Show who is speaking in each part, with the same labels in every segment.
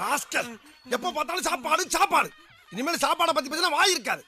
Speaker 1: Rascal எப்ப பார்த்தாலும் சாப்பாடு சாப்பாடு. இனிமேல் சாப்பாடை பத்தி பேசினா வாய் இருக்காது.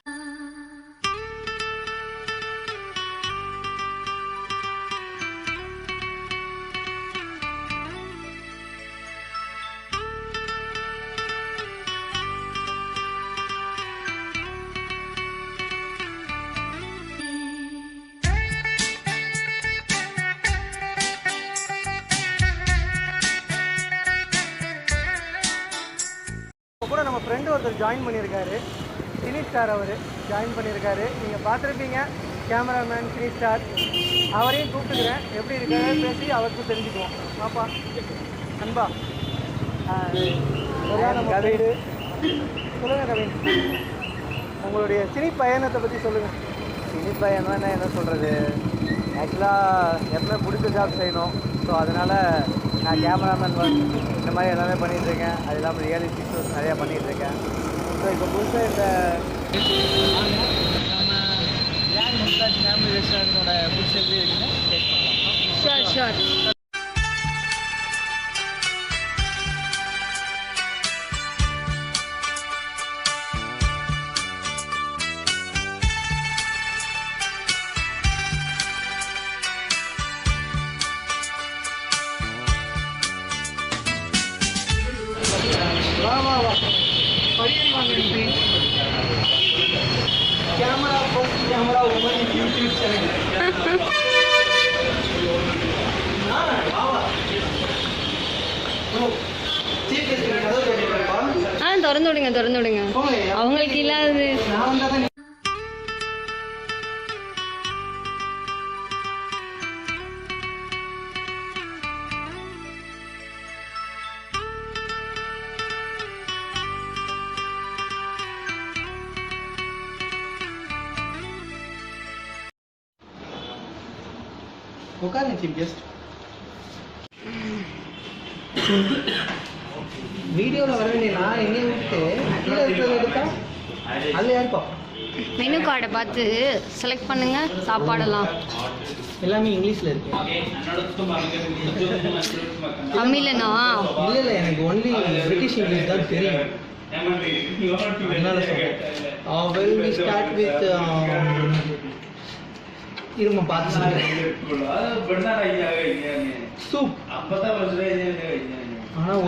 Speaker 2: ஜாயின் பண்ணியிருக்காரு. சினி ஸ்டார் அவர் ஜாயின் பண்ணியிருக்காரு. நீங்கள் பார்த்துருப்பீங்க கேமராமேன் சினி ஸ்டார் அவரையும் கூப்பிட்டுக்கிறேன். எப்படி இருக்காரு பேசி அவருக்கும் தெரிஞ்சுக்குவோம். பாப்பா அன்பா கவிடு சொல்லுங்கள் கவின். உங்களுடைய சினி பயணத்தை பற்றி சொல்லுங்கள்
Speaker 3: சினி பையனா என்ன என்ன சொல்கிறது ஆக்சுவலாக எப்பவுமே பிடிச்ச ஜாப் செய்யணும். ஸோ அதனால் நான் கேமராமேன் ஒர்க் இந்த மாதிரி எல்லாமே பண்ணிகிட்டு இருக்கேன். அது இல்லாமல் ரியாலிட்டி ஷோஸ் நிறையா பண்ணிகிட்டு இருக்கேன். ஸோ இப்போ புதுசாக இந்த ஃபேமிலி ரெஸ்டாரண்ட்டோட ஃபுட்ஸ் எப்படி இருக்குன்னு டேஸ்ட் பண்ணலாம்
Speaker 4: ஷோர் ஷோர்
Speaker 2: வாங்க camera focus camera woman YouTube channel
Speaker 4: ஆ திறந்து விடுங்க திறந்து விடுங்க. அவங்களுக்கு இல்லாதது.
Speaker 2: உட்காருங்க சீஃப் கெஸ்ட் வீடியோவில் வர வேண்டிய நான் எங்கேயும் விட்டு கீழே இருக்கிறத எடுத்தா அதில் யாருப்பா?
Speaker 4: மெனு கார்டை பார்த்து செலக்ட் பண்ணுங்க சாப்பாடெல்லாம்.
Speaker 2: எல்லாமே இங்கிலீஷில் இருக்கு.
Speaker 4: தமிழனா?
Speaker 2: இல்லை இல்லை எனக்கு ஒன்லி பிரிட்டிஷ் இங்கிலீஷ் தான் தெரியும். அதனால சொல்றேன். வெல் வி ஸ்டார்ட் வித் இருமா பார்த்து சொல்கிறேன் சூப். ஆனால்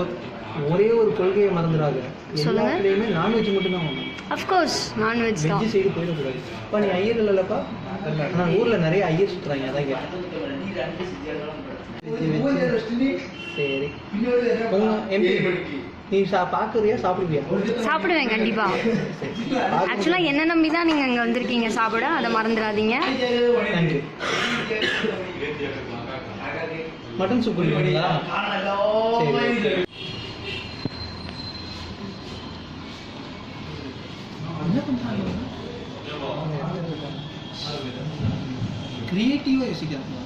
Speaker 2: ஒரே ஒரு கொள்கையை மறந்துடாத. எல்லாத்துலேயுமே நான்வெஜ் மட்டும்தான் வாங்கணும்.
Speaker 4: அஃப்கோர்ஸ் நான்வெஜ் தான்.
Speaker 2: வெஜ் சைடு போயிடக்கூடாது. அப்பா நீ ஐயர் இல்லைல்லப்பா ஆனால் ஊரில் நிறைய ஐயர் சுற்றுறாங்க அதான் கேட்டேன். சரி. எம்பி நீ சா பார்க்குறியா சாப்பிடுவியா?
Speaker 4: சாப்பிடுவேன் கண்டிப்பா. ஆக்சுவலாக என்ன நம்பி தான் நீங்கள் இங்கே வந்திருக்கீங்க சாப்பிட. அதை மறந்துடாதீங்க.
Speaker 2: நன்றி மட்டன் சூப் சரி. கிரியேட்டிவாக யோசிக்கிறாங்க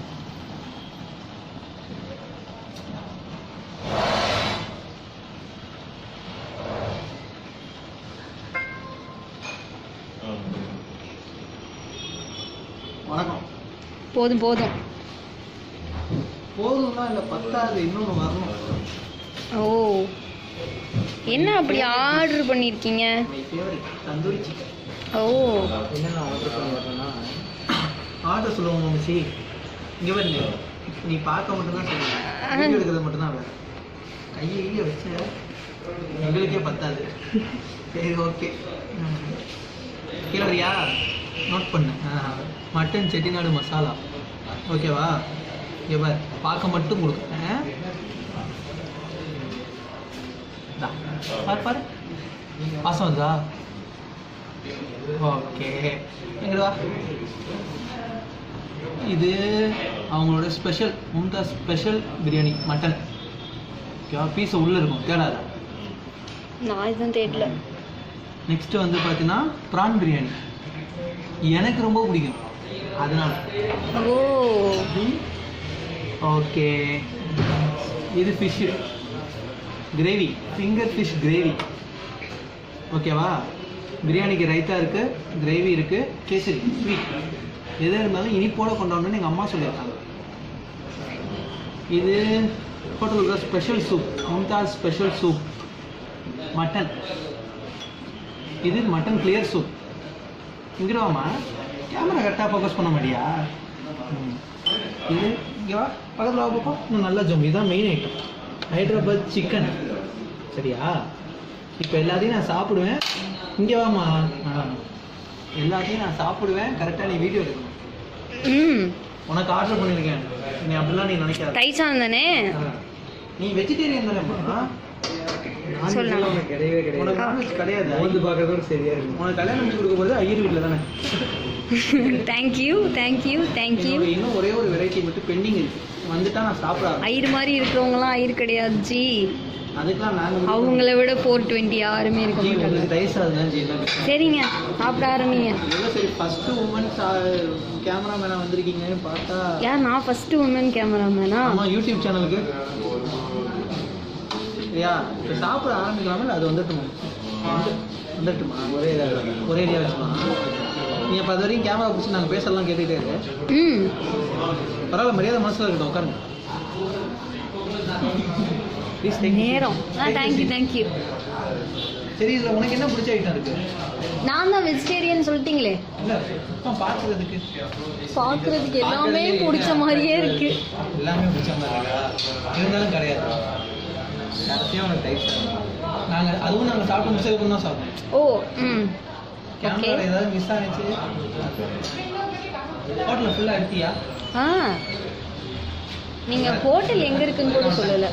Speaker 4: போதும் போதும்.
Speaker 2: போதும்னா இல்லை பத்தாது இன்னொன்று வரணும்.
Speaker 4: ஓ. என்ன அப்படி ஆர்டர் பண்ணியிருக்கீங்க
Speaker 2: தந்தூரி சிக்கன்
Speaker 4: ஓ.
Speaker 2: என்னென்ன ஆர்டர் பண்ணி வரேன்னா ஆர்டர் சொல்லுவோம் மச்சி இங்கே பாருங்க நீ பார்க்க மட்டும்தான் சொல்லுவேன் எடுக்கிறது மட்டும்தான் வேலை கையை கையை வச்ச எங்களுக்கே பத்தாது. சரி ஓகே வரியா? நோட் பண்ணு. மட்டன் செட்டிநாடு மசாலா. ஓகேவா பார். பார்க்க மட்டும் கொடுக்குறேன் பாரு பாரு. வாசம் ஓகே எங்கடா இது அவங்களோட special Mumtaz special biryani mutton ஓகேவா பீஸ் உள்ளே இருக்கும். தேடாத.
Speaker 4: நான் இதுவும் தேடல.
Speaker 2: நெக்ஸ்ட் வந்து பார்த்தீங்கன்னா ப்ரான் பிரியாணி. எனக்கு ரொம்ப பிடிக்கும். அதனால.
Speaker 4: ஓ.
Speaker 2: ஓகே. இது fish gravy finger fish gravy ஓகேவா பிரியாணிக்கு ரைத்தா இருக்குது கிரேவி இருக்குது கேசரி ஸ்வீட் எது இருந்தாலும் இனிப்போட கொண்டாடணும்னு எங்கள் அம்மா சொல்லியிருக்காங்க. இது ஹோட்டலுக்கு special soup Mumtaz special soup mutton இது மட்டன் கிளியர் சூப் இங்கிட்டு வாமா கேமரா கரெக்டாக ஃபோக்கஸ் பண்ண மாட்டியா? ம். இது இங்கே வா பக்கத்தில் பாப்பா இன்னும் நல்லா ஜோம். இதுதான் மெயின் ஐட்டம் ஹைதராபாத் சிக்கன் சரியா? இப்போ எல்லாத்தையும் நான் சாப்பிடுவேன். இங்கே வாமா. எல்லாத்தையும் நான் சாப்பிடுவேன். கரெக்டாக நீ வீடியோ எடுக்கணும்.
Speaker 4: ம்.
Speaker 2: உனக்கு ஆர்டர் பண்ணியிருக்கேன் நீ அப்படிலாம் நீ நினைக்காத.
Speaker 4: தைச்சான் தானே.
Speaker 2: நீ வெஜிடேரியன் தானேம்மா.
Speaker 4: சொல்லலாம்.
Speaker 3: உனக்கு கிடையவே கிடையாது.
Speaker 2: நான்வெஜ் கிடையாது.
Speaker 3: வந்து பார்க்கறதோட சரியா இருக்கும்
Speaker 2: உனக்கு கல்யாணம் பண்ணி கொடுக்க போகிறது ஐயர் வீட்டில் தானே?
Speaker 4: தேங்க்யூ தேங்க்யூ தேங்க்யூ
Speaker 2: என்னோட இன்னும் ஒரே ஒரு வெரைட்டி மட்டும் பெண்டிங் இருக்கு. வந்துட்டா நான்.
Speaker 4: ஐயர் மாதிரி இருக்கிறவங்களாம் ஐயர் கிடையாது ஜி.
Speaker 2: அதுக்கெல்லாம் நாங்கள்
Speaker 4: அவங்கள விட ஃபோர் டுவெண்ட்டி யாருமே இருக்க மாட்டாங்க.
Speaker 2: ஜி?
Speaker 4: சரிங்க சாப்பிட ஆரம்பிங்க.
Speaker 2: சரி ஃபஸ்ட்டு உமன் கேமராமேனாக வந்திருக்கீங்கன்னு பார்த்தா
Speaker 4: யார் நான் ஃபர்ஸ்ட் உமன் கேமராமேனா
Speaker 2: ஆமாம் யூடியூப் சேனலுக்கு சரியா இப்போ சாப்பிட ஆரம்பிக்கலாமா அது வந்துட்டுமா? வந்து- வந்துட்டுமா? ஒரே ஒரே ஏரியா வச்சுமா நீ இப்போ அது வரைக்கும் கேமரா பிடிச்சி நாங்கள் பேசலாம் கேட்டுகிட்டே இருக்கு பரவாயில்ல மரியாதை மனசில் இருக்கட்டும் உட்காருங்க.
Speaker 4: நேரம். தேங்க்யூ. தேங்க்யூ
Speaker 2: சரி இதில் உனக்கு என்ன பிடிச்ச ஐட்டம் இருக்கு?
Speaker 4: நான் தான் வெஜிடேரியன் சொல்லிட்டீங்களே.
Speaker 2: பார்க்குறதுக்கு
Speaker 4: பார்க்கறதுக்கு எல்லாமே பிடிச்ச மாதிரியே இருக்கு.
Speaker 2: எல்லாமே பிடிச்ச மாதிரி இருந்தாலும் கிடையாது. உனக்கு டைப் நாங்கள் அதுவும் நாங்கள் சாப்பிட்டு மிஸ் தான் சாப்பிடுவோம்
Speaker 4: ஓ ம்.
Speaker 2: ஏதாவது மிஸ் ஆனிச்சு? ஹோட்டலில் ஃபுல்லாக எடுத்தியா
Speaker 4: ஆ நீங்க ஹோட்டல் எங்க இருக்குன்னு கூட சொல்லல.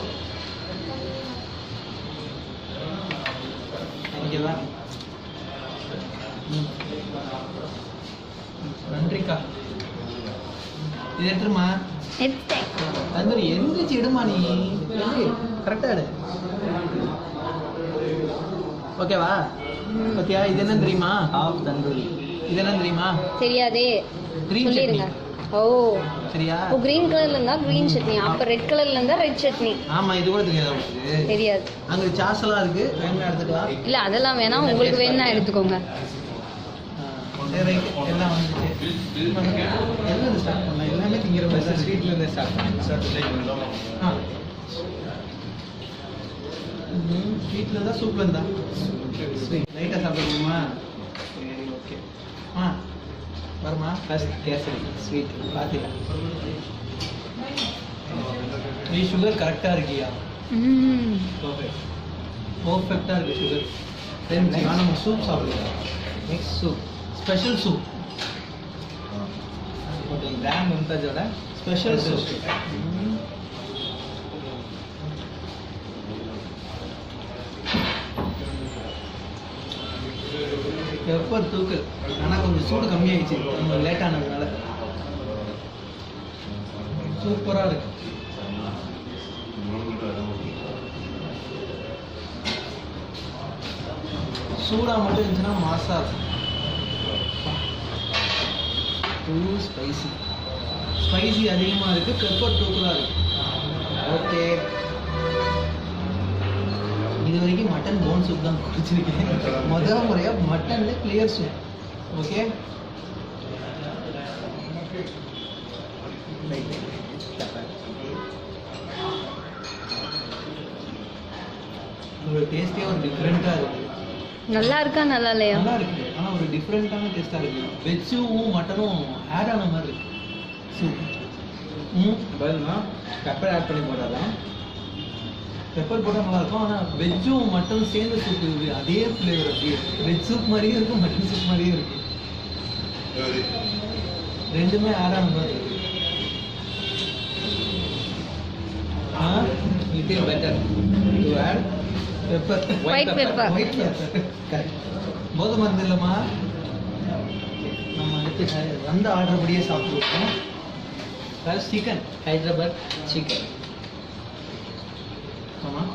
Speaker 2: இங்கே தான். நன்றிக்கா. இது எடுத்துருமா? தந்தூரி எந்திரிச்சு எடுமா நீ? கரெக்டாக எடு. ஓகேவா பத்தியா இது என்ன தெரியுமா?
Speaker 3: ஹாஃப் தந்தூரி
Speaker 2: இது என்ன தெரியுமா?
Speaker 4: தெரியாதே.
Speaker 2: Green
Speaker 4: சொல்லிருங்க ஓ.
Speaker 2: சரியா?
Speaker 4: ஓ கிரீன் கலர்ல இருந்தா கிரீன் சட்னி. அப்ப ரெட் கலர்ல இருந்தா ரெட் சட்னி.
Speaker 2: ஆமா இது கூட தெரியாதா உங்களுக்கு?
Speaker 4: தெரியாது.
Speaker 2: அங்க சாஸ் எல்லாம் இருக்கு. வேணும்னா எடுத்துக்கலாம்.
Speaker 4: இல்ல அதெல்லாம் வேணாம். உங்களுக்கு வேணா எடுத்துக்கோங்க.
Speaker 2: எல்லாம் வந்துச்சு எல்லாம் ஸ்டார்ட் பண்ணலாம் எல்லாமே திங்கிற மாதிரி தான்
Speaker 3: ஸ்வீட்ல இருந்து ஸ்டார்ட்
Speaker 2: ஆ ஸ்வீட்ல இருந்தா சூப்ல இருந்தா ஸ்வீட் லைட்டாக சாப்பிடுமா சரி ஓகே ஆ வருமா
Speaker 3: ஃபர்ஸ்ட் கேசரி ஸ்வீட்
Speaker 2: பார்த்துக்க நீ சுகர் கரெக்டாக இருக்கியா
Speaker 4: ம்
Speaker 2: பர்ஃபெக்ட் பர்ஃபெக்டாக இருக்கு சுகர் தென் நம்ம சூப் சாப்பிடுவோம்
Speaker 3: mix soup
Speaker 2: special soup
Speaker 3: grand மும்தாஜோட
Speaker 2: special soup pepper தூக்கல்? ஆனால் கொஞ்சம் சூடு கம்மியாயிடுச்சு. நம்ம லேட் ஆனதுனால. சூப்பராக இருக்கு. சூடாக மட்டும் இருந்துச்சுன்னா மாசா இருக்கும். டூ ஸ்பைசி ஸ்பைசி அதிகமாக இருக்குது பெப்பர் தூக்கலாக இருக்கு. ஓகே இது வரைக்கும் மட்டன் போன் சூப் தான் குடிச்சிருக்கேன். முதல் முறையாக மட்டனில் கிளியர் சூப் ஓகே ஒரு டேஸ்டே ஒரு டிஃப்ரெண்ட்டாக இருக்குது
Speaker 4: நல்லா இருக்கா நல்லா இல்லையா?
Speaker 2: நல்லா இருக்கு. ஆனால் ஒரு டிஃப்ரெண்ட்டான டேஸ்ட்டாக இருக்கு. வெஜ்ஜும் மட்டனும் ஆட் ஆன மாதிரி இருக்கு. சூப்
Speaker 3: பதில்னா பெப்பர் ஆட் பண்ணி போட்டாதான்
Speaker 2: பெப்பர் போட்டால் நல்லா இருக்கும். ஆனால் வெஜ்ஜும் மட்டனும் சேர்ந்து சூப் இருக்கு. அதே ஃப்ளேவர் அப்படியே. வெஜ் சூப் மாதிரியும் இருக்கும் மட்டன் சூப் மாதிரியும் இருக்கு ரெண்டுமே ஆட் ஆன மாதிரி இருக்கு. ஆ?
Speaker 3: Little better to add
Speaker 2: pepper
Speaker 4: White pepper.
Speaker 2: White pepper போதை மருந்து இல்லைம்மா நம்ம அடுத்து வந்த ஆர்டர் படியே சாப்பிடுவோம் சிக்கன்
Speaker 3: ஹைதராபாத் சிக்கன்
Speaker 2: ஆமாம்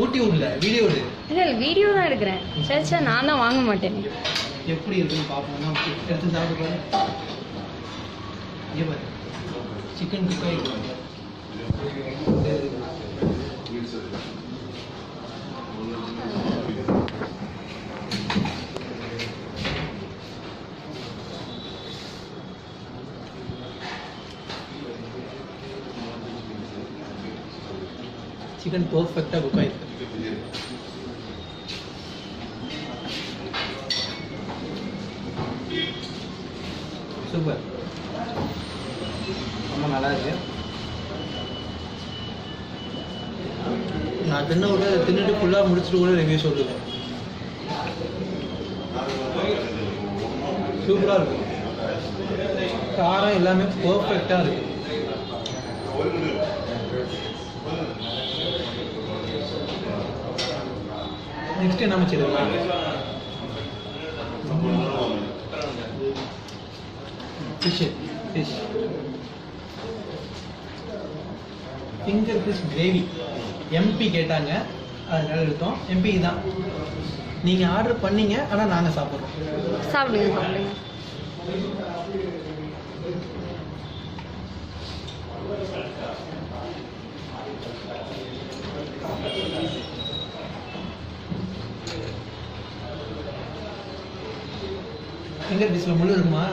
Speaker 2: ஊட்டி விடல வீடியோ விடு.
Speaker 4: இல்ல இல்ல வீடியோ தான் எடுக்கிறேன். சரி சரி நான் தான் வாங்க மாட்டேன்.
Speaker 2: எப்படி இருக்குன்னு பார்ப்போம் எடுத்து சாப்பிட்டு பாரு. இங்கே பாரு. சிக்கன் குக் ஆகிடுவாங்க சிக்கன் பர்ஃபெக்டாக குக் ஆயிருக்கு சூப்பர் ரொம்ப நல்லா இருக்கு. நான் தின்ன கூட தின்னுட்டு ஃபுல்லாக முடிச்சுட்டு கூட ரிவ்யூ சொல்லுவேன் சூப்பராக இருக்கும் காரம் எல்லாமே பர்ஃபெக்டாக இருக்குது நெக்ஸ்ட் என்ன வச்சிருக்கலாம் fish fish finger fish gravy MP கேட்டாங்க. அதனால எடுத்தோம். எம்பி தான். நீங்கள் ஆர்டர் பண்ணீங்க ஆனால் நாங்கள் சாப்பிட்றோம்.
Speaker 4: சாப்பிடுங்க சாப்பிடுங்க.
Speaker 2: ஃபிங்கர் டிஸ்ல முள்ளு இருக்குமா?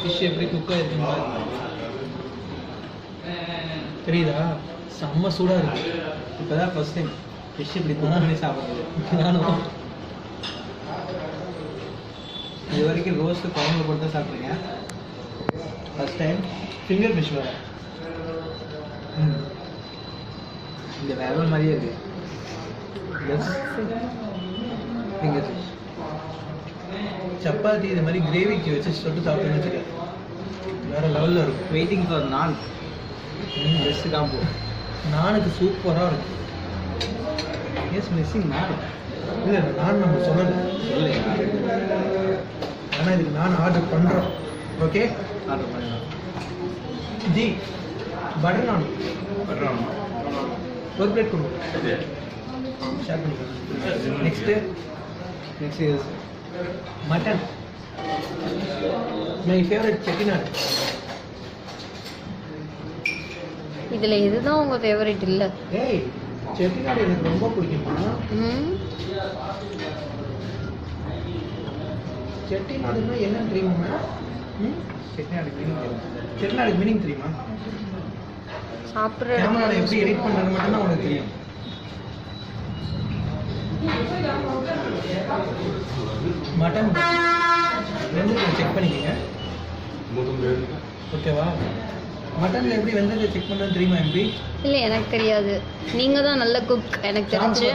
Speaker 2: ஃபிஷ் எப்படி குக் ஆகிருக்குங்க தெரியுதா? செம்ம சூடாக இருக்கு. இப்போ தான் ஃபஸ்ட் டைம் ஃபிஷ் இப்படி குக் பண்ணி சாப்பிட்றது. நானும். இது வரைக்கும் ரோஸ்ட்டு குழம்பு போட்டு தான் சாப்பிட்ருக்கேன் ஃபஸ்ட் டைம் ஃபிங்கர் ஃபிஷ் வேறு இந்த வேற மாதிரியே இருக்குது ஃபிங்கர் ஃபிஷ் சப்பாத்தி இது மாதிரி கிரேவிக்கு வச்சு தொட்டு சாப்பிட்டோன்னு வச்சுக்க வேற லெவலில் இருக்கும்.
Speaker 3: Waiting for naan best combo
Speaker 2: நானுக்கு சூப்பராக இருக்கும்.
Speaker 3: எஸ் மிஸ்ஸிங் நான்
Speaker 2: இல்லை நான் நம்ம சொல்லலை.
Speaker 3: இல்லையா
Speaker 2: ஆனால் இதுக்கு நான் ஆர்டர் பண்ணுறோம் ஓகே
Speaker 3: ஆர்டர் பண்ணலாம்
Speaker 2: ஜி பட்டர் நான் ஒரு பிளேட் கொடுங்க ஷேர் பண்ணிக்கலாம் next
Speaker 3: next years
Speaker 2: mutton my favourite Chettinad
Speaker 4: இதுல இதுதான் உங்க ஃபேவரட் இல்ல.
Speaker 2: ஏய் செட்டிநாடு எனக்கு ரொம்ப பிடிக்குமா. செட்டிநாடுன்னா என்னன்னு தெரியுமா? ம்?
Speaker 3: செட்டிநாடு மீனிங்
Speaker 2: செட்டிநாடு மீனிங் தெரியுமா?
Speaker 4: சாப்பிட்ற
Speaker 2: கேமராவில் எப்படி எடிட் பண்ணுறது மட்டும்தான் உனக்கு தெரியும். மட்டன். ரெண்டு செக் பண்ணிக்கங்க. ஓகேவா மட்டனில் எப்படி வெந்ததை செக் பண்ணுறது தெரியுமா எம்பி
Speaker 4: இல்ல எனக்கு தெரியாது. நீங்க தான் நல்ல குக் எனக்கு தெரிஞ்சு.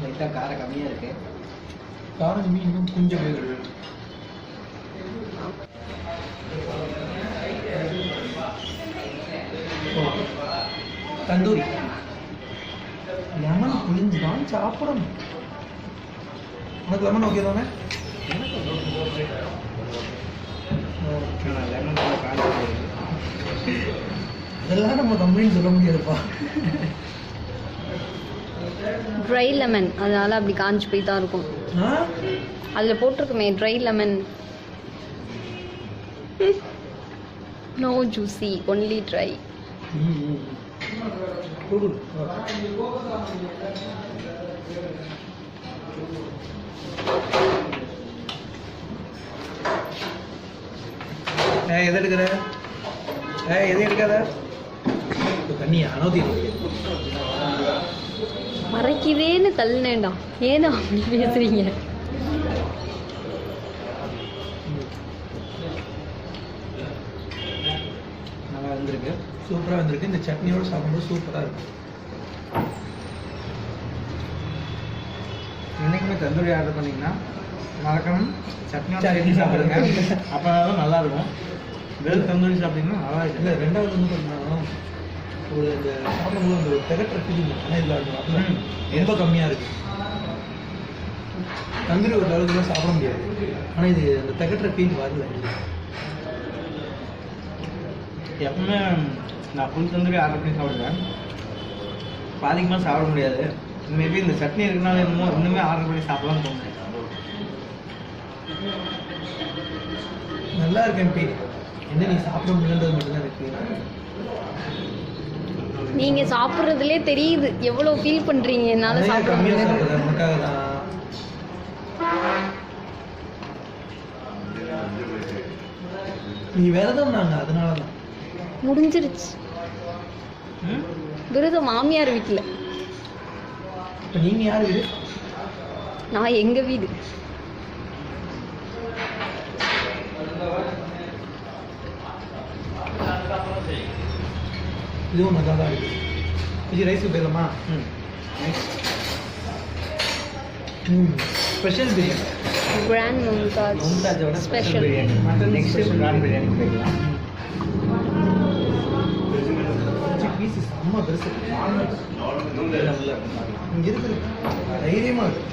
Speaker 3: லைட்டாக காரம் கம்மியாக இருக்கு.
Speaker 2: காரம் மீன் இன்னும் கொஞ்சம் வேகும் ஓ, தந்தூரி. லெமன் புளிஞ்சு தான் சாப்பிடணும். உனக்கு லெமன் ஓகே தானே அதெல்லாம் நம்ம கம்பெனின்னு சொல்ல முடியாதுப்பா.
Speaker 4: ட்ரை லெமன் அதனால அப்படி காஞ்சு போய் தான் இருக்கும் அதுல போட்டிருக்குமே dry lemon no juicy only dry
Speaker 2: எதை எடுக்கிற? ஏய் எதை எடுக்காத. தண்ணி அனோதி
Speaker 4: மறைக்குதேன்னு தள்ளினேன்டா. ஏன்னா அப்படி பேசுறீங்க
Speaker 2: நல்லா வந்திருக்கு சூப்பராக வந்திருக்கு. இந்த சட்னியோட சாப்பிடும்போது சூப்பராக இருக்கும்
Speaker 3: என்னைக்குமே தந்தூரி ஆர்டர் பண்ணீங்கன்னா மறக்காம சட்னியோட
Speaker 2: சட்னி
Speaker 3: சாப்பிடுங்க. அப்போ தான் நல்லா இருக்கும் வெறும் தந்தூரி சாப்பிட்டீங்கன்னா நல்லா
Speaker 2: இல்லை
Speaker 3: இல்லை
Speaker 2: ரெண்டாவது வந்து பார்த்தீங்கன்னா ஒரு இந்த சாப்பிடும்போது அந்த ஒரு திகட்டுற ஃபீலிங் ஆனால் இதில் அது வரல.
Speaker 3: ம்.
Speaker 2: ரொம்ப கம்மியாக இருக்கு. தந்தூரி ஒரு அளவுக்கு சாப்பிட முடியாது. ஆனால் இது அந்த திகட்டுற ஃபீல் வரல.
Speaker 3: எப்பவுமே நான் ஃபுல் தந்தூரி ஆர்டர் பண்ணி சாப்பிடுவேன். பாதிக்கமாக சாப்பிட முடியாது. மேபி இந்த சட்னி இருக்கனால என்னமோ இன்னுமே ஆர்டர் பண்ணி சாப்பிடலாம்னு தோணுது.
Speaker 2: நல்லா இருக்கு எம்பி என்ன நீ சாப்பிட முடியலன்றது மட்டும்தான் இருக்கு
Speaker 4: நீங்க சாப்பிட்றதுலே தெரியுது. எவ்வளோ ஃபீல் பண்றீங்க? என்னால சாப்பிட முடியல
Speaker 2: தான். நீ விரதம் நாங்க அதனால தான்
Speaker 4: முடிஞ்சிருச்சு. விருதம் மாமியார் வீட்டில்
Speaker 2: இப்போ நீங்க யார் வீடு?
Speaker 4: நான் எங்க வீடு.
Speaker 2: இதுவும் நல்லா தான் இருக்கு இது ரைஸ் போயிடலாமா ம். Special biryani
Speaker 4: grand Mumtaz
Speaker 3: மும்தாஜோட special biryani mutton next prawn biryani போய்க்கலாம்
Speaker 2: செம்ம பெருசு. இங்க இருக்குது. தைரியமா இருக்கு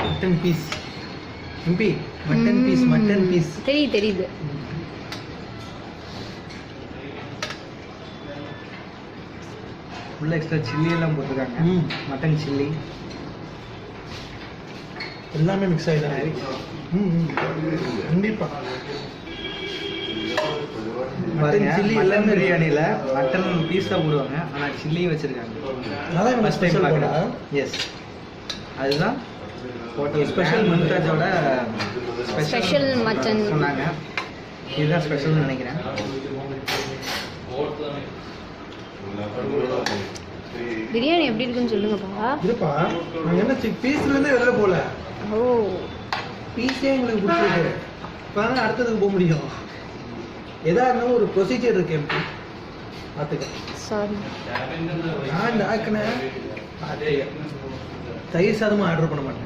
Speaker 2: மட்டன் பீஸ் எம்பி மட்டன் பீஸ் மட்டன் பீஸ்
Speaker 4: தெரியுது தெரியுது.
Speaker 3: உள்ள எக்ஸ்ட்ரா சில்லி எல்லாம் போட்டிருக்காங்க. மட்டன் சில்லி
Speaker 2: எல்லாமே மிக்ஸ் ஆகி தான் ம் ம். கண்டிப்பா.
Speaker 3: பாருங்க
Speaker 2: சில்லி
Speaker 3: மட்டன்
Speaker 2: எல்லாமே
Speaker 3: பிரியாணியில் மட்டன் பீஸ் தான் போடுவாங்க ஆனால் சில்லியும் வச்சுருக்காங்க. ஃபஸ்ட் டைம்
Speaker 2: ஸ்பெஷல்
Speaker 3: பார்க்குறேன் எஸ் அதுதான் ஹோட்டல் ஸ்பெஷல் மும்தாஜோட
Speaker 4: Special mutton.
Speaker 3: சொன்னாங்க. இதுதான் ஸ்பெஷல்னு நினைக்கிறேன்.
Speaker 4: பிரியாணி எப்படி இருக்குன்னு சொல்லுங்கப்பா
Speaker 2: இருப்பா. நாங்கள் என்ன பீஸ்ல இருந்தே வெளில போல
Speaker 4: ஓ.
Speaker 2: பீஸே எங்களுக்கு பிடிச்சிருக்கு. இப்போ அடுத்ததுக்கு போக முடியும். எதா இருந்தாலும் ஒரு ப்ரொசீஜர் இருக்கு எப்படி பார்த்துக்க
Speaker 4: சாரி
Speaker 2: நான் ஆக்கினேன் தயிர் சாதமும் ஆர்டர் பண்ண மாட்டேன்.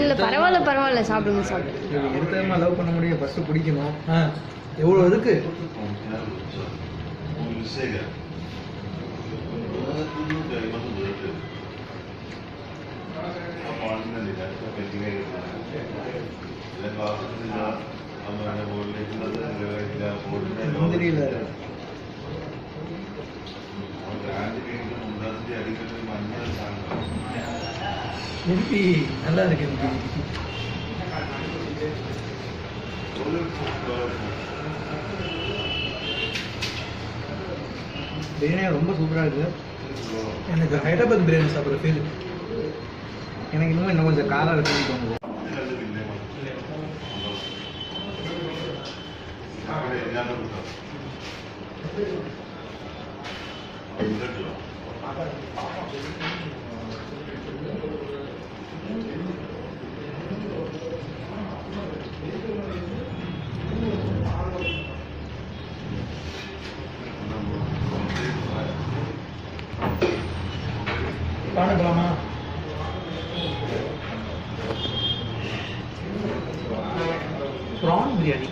Speaker 4: இல்ல பரவாயில்ல பரவாயில்ல. சாப்பிடுங்க சாப்பிடுங்க.
Speaker 3: எடுத்ததுமா லவ் பண்ண முடியும்? ஃபர்ஸ்ட் பிடிக்கணும்
Speaker 2: ஆ எவ்வளோ இருக்கு? எம்பி நல்லா இருக்கு எம்பி
Speaker 3: பிரியாணி ரொம்ப சூப்பராக இருக்குது
Speaker 2: எனக்கு ஹைதராபாத் பிரியாணி சாப்பிட்ற ஃபீல்
Speaker 3: எனக்கு இன்னும் இன்னும் கொஞ்சம் காரம் இருக்குன்னு தோணுது
Speaker 2: பானை போலாமா ப்ரான் பிரியாணி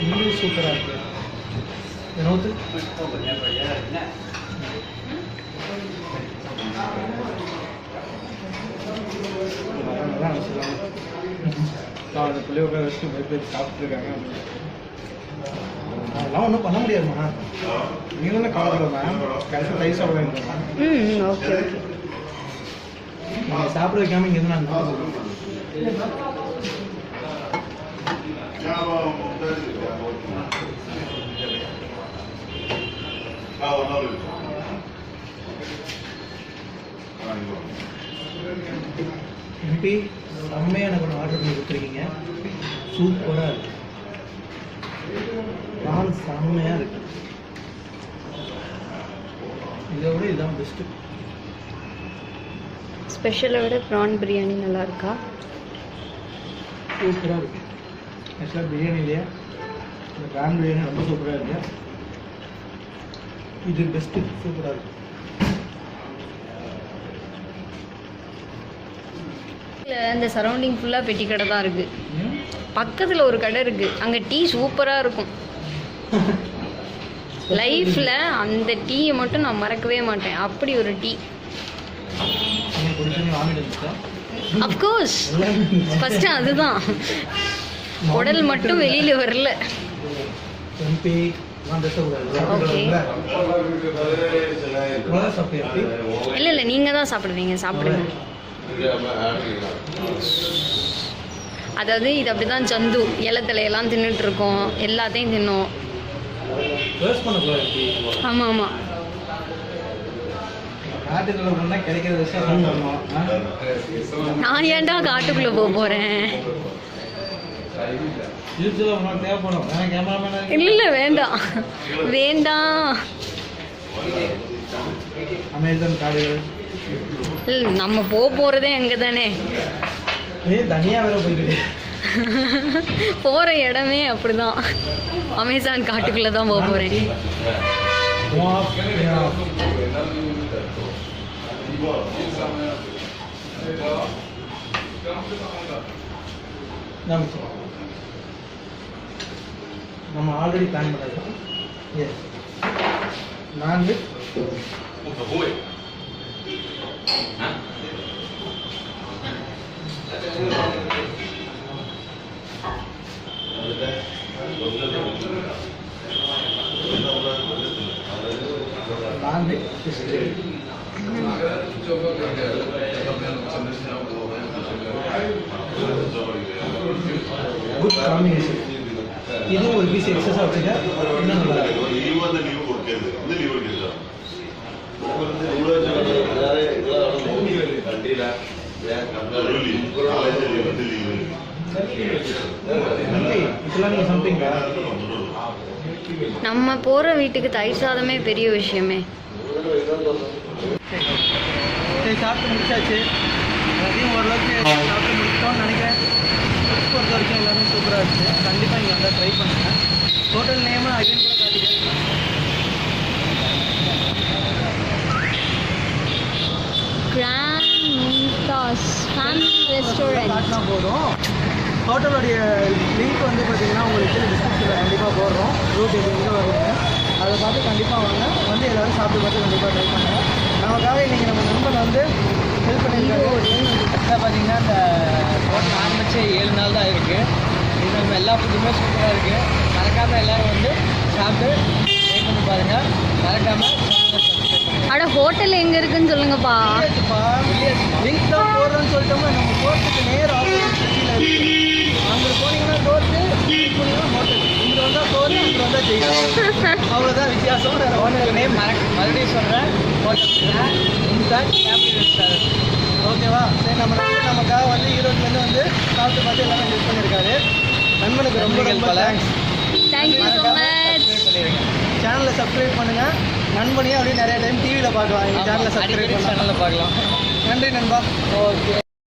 Speaker 2: இன்னும் சூப்பராக இருக்கு வினோத்
Speaker 3: அந்த பிள்ளைய உட்கார வச்சுட்டு பயப்பட்டு சாப்பிட்ருக்காங்க
Speaker 2: அதெல்லாம் ஒன்றும் பண்ண முடியாதுமா
Speaker 3: மேம் கடைசி சாப்பிட மேம்
Speaker 4: ம் ஓகே ஓகே.
Speaker 2: நீங்கள் சாப்பிட வைக்காம இங்கே இருந்து நான் எம்பி செம்மையாக எனக்கு ஒன்று ஆர்டர் பண்ணி கொடுத்துருக்கீங்க. சூப்பராக இருக்கு. ப்ரான் செம்மையாக இருக்கு. இதை விட இதுதான் பெஸ்ட்டு
Speaker 4: ஸ்பெஷலை விட ப்ரான் பிரியாணி நல்லா இருக்கா.
Speaker 2: சூப்பராக இருக்கு
Speaker 3: ஆக்சுவலாக பிரியாணிலேயே இந்த கிராண்ட் பிரியாணி ரொம்ப சூப்பராக இருக்கு
Speaker 2: இது பெஸ்ட்டு சூப்பராக இருக்கு.
Speaker 4: இந்த சரௌண்டிங் ஃபுல்லாக பெட்டி கடை தான் இருக்கு. பக்கத்தில் ஒரு கடை இருக்கு. அங்கே டீ சூப்பராக இருக்கும். லைஃப்பில் அந்த டீயை மட்டும் நான் மறக்கவே மாட்டேன். அப்படி ஒரு டீ. அஃப்கோர்ஸ் ஃபஸ்ட்டு அதுதான். உடல் மட்டும் வெளியில் வரல. இல்லை இல்லை நீங்கள் தான் சாப்பிடுவீங்க. சாப்பிடுங்க. அதாவது இது அப்படி தான் சந்து இலத்தலையெல்லாம் தின்னுட்டு இருக்கோம். எல்லாத்தையும் தின்னோம்.
Speaker 5: வேஸ்ட் பண்ணக்கூடாது
Speaker 4: ஆமாம் ஆமாம்? நான் ஏன்டா காட்டுக்குள்ளே போக
Speaker 5: கேமராமேன்
Speaker 4: இல்லை இல்லை வேண்டாம். வேண்டாம். நம்ம போக போகிறதே அங்கே தானே
Speaker 5: ஏ தனியாக வேற போய்க்கிட்டு.
Speaker 4: போகிற இடமே அப்படிதான். அமேசான் காட்டுக்குள்ளே தான் போக போகிறேன்
Speaker 5: நம்ம ஆல்ரெடி பிளான் பண்ணிருக்கோம் yes non veg fish good combination ಇದು ಒಂದು ಬಿ
Speaker 2: ಸಿ ಎಕ್ಸಸ್ ಆಗ್ತಿದೆ ಇನ್ನೊಂದು ಇವತ್ತು ನೀವು ಕೊಡ್ತಿದ್ದೆ
Speaker 5: ಒಂದು ನೀವು ಕೊಟ್ಟಿಲ್ಲ ಕಂಡಿಲ್ಲ
Speaker 4: நம்ம போகிற வீட்டுக்கு தயிர் சாதமே பெரிய விஷயமே.
Speaker 5: சாப்பிட்டு முடிச்சாச்சு. எல்லாத்தையும் ஓரளவுக்கு சாப்பிட்டு முடிச்சிட்டோம்னு நினைக்கிறேன். பொறுத்த வரைக்கும் எல்லாமே சூப்பராக இருந்துச்சு கண்டிப்பாக இங்கே வந்தால் ட்ரை பண்ணுங்கள் ஹோட்டல் நேம் அகைன் கூட காட்டிக்கிறேன்
Speaker 4: கிராண்ட் மீட்டாஸ் ஃபேமிலி ரெஸ்டாரண்ட்
Speaker 5: போதும். ஹோட்டலுடைய லிங்க் வந்து பார்த்தீங்கன்னா உங்களுக்கு டிஸ்கிரிப்ஷனில் கண்டிப்பாக போடுறோம். ரூட் இது வருவாங்க அதை பார்த்து கண்டிப்பாக வாங்க. வந்து எல்லோரும் சாப்பிட்டு பார்த்து கண்டிப்பாக ட்ரை பண்ணுங்கள் நமக்காக இன்றைக்கி நம்ம நண்பன் வந்து ஹெல்ப் பண்ணியிருக்காரு.
Speaker 3: கரெக்டாக பார்த்தீங்கன்னா இந்த ஹோட்டல் ஆரம்பித்தே ஏழு நாள் தான் இருக்குது இது நம்ம எல்லா சூப்பராக இருக்குது மறக்காமல் எல்லோரும் வந்து சாப்பிட்டு பண்ணி பாருங்கள் மறக்காமல்
Speaker 4: அட ஹோட்டல் எங்கே இருக்குன்னு சொல்லுங்கப்பா.
Speaker 5: லிங்க் தான் போடுறோன்னு சொல்லிட்டோம்னா நம்ம போகிறதுக்கு நேர் ஆப்போசிட் இருக்கு. அங்கே போனீங்கன்னா டோர்ட்டு போனீங்கன்னா ஹோட்டல் இங்கே வந்தால் டோர் அங்கே வந்தால் ஜெயிக்கும் அவ்வளோதான் வித்தியாசம். வேறு
Speaker 3: ஹோட்டல் நேம் மறக்க மறுபடியும் சொல்கிறேன் ஹோட்டல் இன்சார்ஜ் ஃபேமிலி ரெஸ்டாரண்ட்
Speaker 5: ஓகேவா? சரி நம்ம நமக்காக வந்து ஈரோட்லேருந்து வந்து சாப்பிட்டு பார்த்து எல்லாமே யூஸ் பண்ணியிருக்காரு. நண்பனுக்கு ரொம்ப ரொம்ப. தேங்க்ஸ்
Speaker 4: தேங்க்யூ ஸோ மச்
Speaker 3: பண்ணிடுங்க
Speaker 5: சேனலை சப்ஸ்கிரைப் பண்ணுங்கள் நண்பனையும் அப்படியே நிறைய டைம் டிவியில் பார்க்கலாம். எங்கள் சேனலை சப்ஸ்கிரைப்
Speaker 3: சேனலில் பார்க்கலாம்.
Speaker 5: நன்றி நண்பா.
Speaker 3: ஓகே